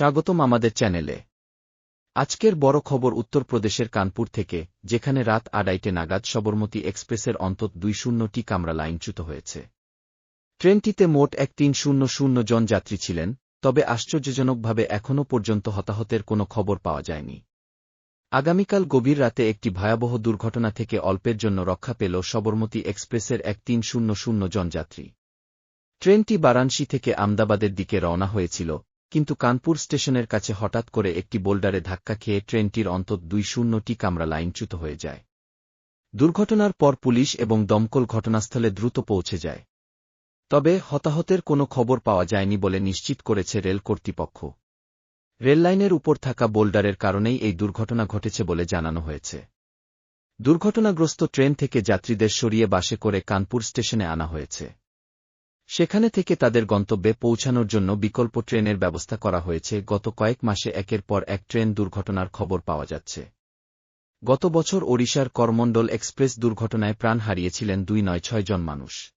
স্বাগতম আমাদের চ্যানেলে। আজকের বড় খবর উত্তরপ্রদেশের কানপুর থেকে, যেখানে রাত আড়াইটে নাগাদ সবরমতী এক্সপ্রেসের অন্তত দুই শূন্যটি কামরা লাইনচ্যুত হয়েছে। ট্রেনটিতে মোট এক তিন শূন্য শূন্য জন যাত্রী ছিলেন, তবে আশ্চর্যজনকভাবে এখনও পর্যন্ত হতাহতের কোনো খবর পাওয়া যায়নি। আগামীকাল গভীর রাতে একটি ভয়াবহ দুর্ঘটনা থেকে অল্পের জন্য রক্ষা পেল সবরমতী এক্সপ্রেসের এক তিন শূন্য শূন্য জন যাত্রী। ট্রেনটি বারাণসী থেকে আমদাবাদের দিকে রওনা হয়েছিল কিন্তু কানপুর স্টেশনের কাছে হঠাৎ করে একটি বোল্ডারে ধাক্কা খেয়ে ট্রেনটির অন্তত দুই শূন্যটি কামরা লাইনচ্যুত হয়ে যায়। দুর্ঘটনার পর পুলিশ এবং দমকল ঘটনাস্থলে দ্রুত পৌঁছে যায়। তবে হতাহতের কোনো খবর পাওয়া যায়নি বলে নিশ্চিত করেছে রেল কর্তৃপক্ষ। রেললাইনের উপর থাকা বোল্ডারের কারণেই এই দুর্ঘটনা ঘটেছে বলে জানানো হয়েছে। দুর্ঘটনাগ্রস্ত ট্রেন থেকে যাত্রীদের সরিয়ে বাসে করে কানপুর স্টেশনে আনা হয়েছে। সেখানে থেকে তাদের গন্তব্যে পৌঁছানোর জন্য বিকল্প ট্রেনের ব্যবস্থা করা হয়েছে। গত কয়েক মাসে একের পর এক ট্রেন দুর্ঘটনার খবর পাওয়া যাচ্ছে। গত বছর ওড়িশার করমণ্ডল এক্সপ্রেস দুর্ঘটনায় প্রাণ হারিয়েছিলেন দুই নয় ছয় জন মানুষ।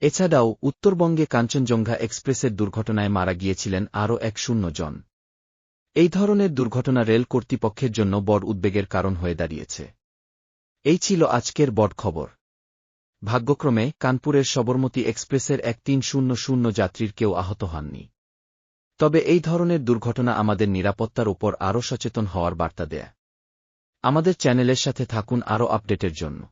এছাড়াও উত্তরবঙ্গে কাঞ্চনজঙ্ঘা এক্সপ্রেসের দুর্ঘটনায় মারা গিয়েছিলেন আরও এক শূন্য জন। এই ধরনের দুর্ঘটনা রেল কর্তৃপক্ষের জন্য বড় উদ্বেগের কারণ হয়ে দাঁড়িয়েছে। এই ছিল আজকের বড় খবর। ভাগ্যক্রমে কানপুরের সবরমতী এক্সপ্রেসের এক তিন শূন্য শূন্য যাত্রীর কেউ আহত হননি। তবে এই ধরনের দুর্ঘটনা আমাদের নিরাপত্তার উপর আরও সচেতন হওয়ার বার্তা দেয়। আমাদের চ্যানেলের সাথে থাকুন আরও আপডেটের জন্য।